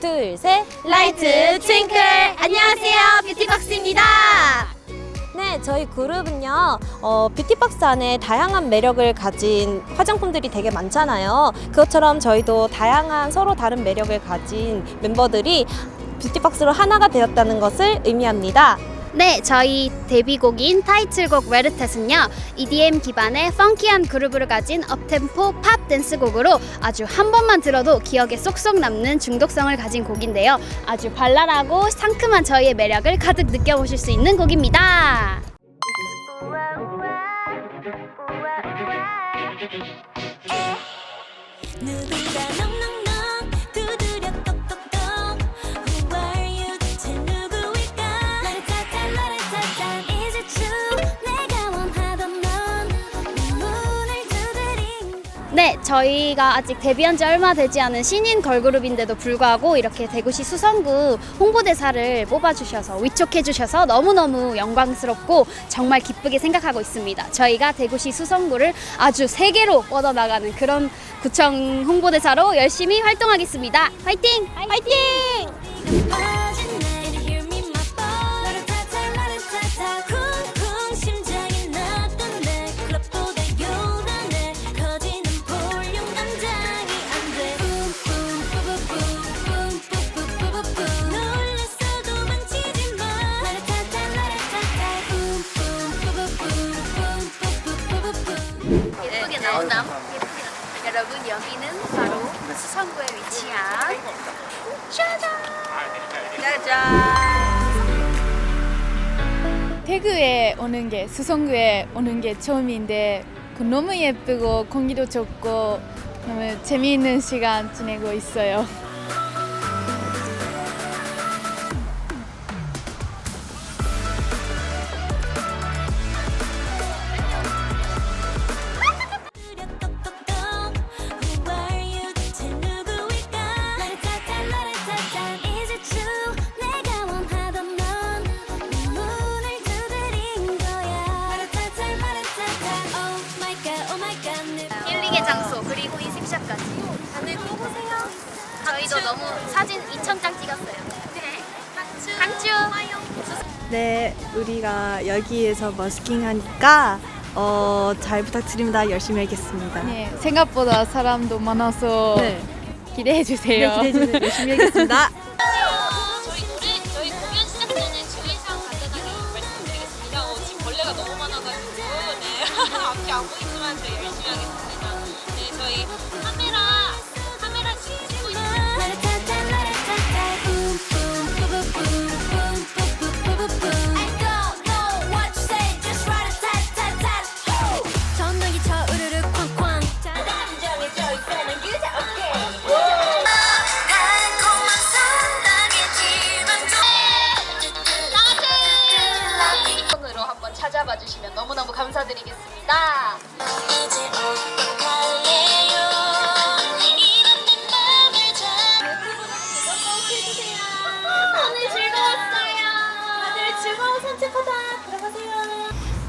둘, 셋. 라이트 트윙클 안녕하세요 뷰티박스입니다 네, 저희 그룹은요, 어, 뷰티박스 안에 다양한 매력을 가진 화장품들이 되게 많잖아요. 그것처럼 저희도 다양한 서로 다른 매력을 가진 멤버들이 뷰티박스로 하나가 되었다는 것을 의미합니다. 네 저희 데뷔곡인 타이틀곡 레르텟은요 EDM 기반의 펑키한 그루브를 가진 업템포 팝 댄스곡으로 아주 한 번만 들어도 기억에 쏙쏙 남는 중독성을 가진 곡인데요. 아주 발랄하고 상큼한 저희의 매력을 가득 느껴보실 수 있는 곡입니다. 누군가 저희가 아직 데뷔한 지 얼마 되지 않은 신인 걸그룹인데도 불구하고 이렇게 대구시 수성구 홍보대사를 뽑아주셔서 위촉해주셔서 너무너무 영광스럽고 정말 기쁘게 생각하고 있습니다. 저희가 대구시 수성구를 아주 세계로 뻗어나가는 그런 구청 홍보대사로 열심히 활동하겠습니다. 화이팅! 화이팅! 나오나? 여러분 여기는 바로 수성구에 위치한 짜잔! 태그에 오는 게 수성구에 오는 게 처음인데 그 너무 예쁘고 공기도 좋고 너무 재미있는 시간 지내고 있어요. 인생샷까지 다들 또 보세요. 저희도 너무 사진 2,000장 찍었어요. 네. 강추. 네, 우리가 여기에서 머스킹 하니까 어, 잘 부탁드립니다. 열심히 하겠습니다. 네, 생각보다 사람도 많아서 네, 기대해 네 주세요. 기대해 주세요. 열심히 하겠습니다. 어, 지금 벌레가 너무 많아가지고 네 앞이 안 보이지만 저희 열심히 하겠습니다. 주시면 너무너무 감사드리겠습니다.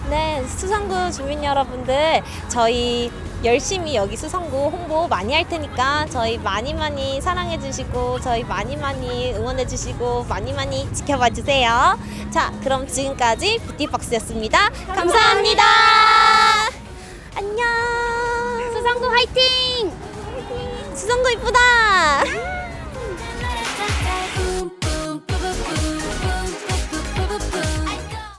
네, 수성구 주민 여러분들, 저희 열심히 여기 수성구 홍보 많이 할 테니까 저희 많이 많이 사랑해 주시고 저희 많이 많이 응원해 주시고 많이 많이 지켜봐 주세요. 자, 그럼 지금까지 뷰티박스였습니다. 감사합니다. 안녕. 수성구 화이팅! 수성구 이쁘다.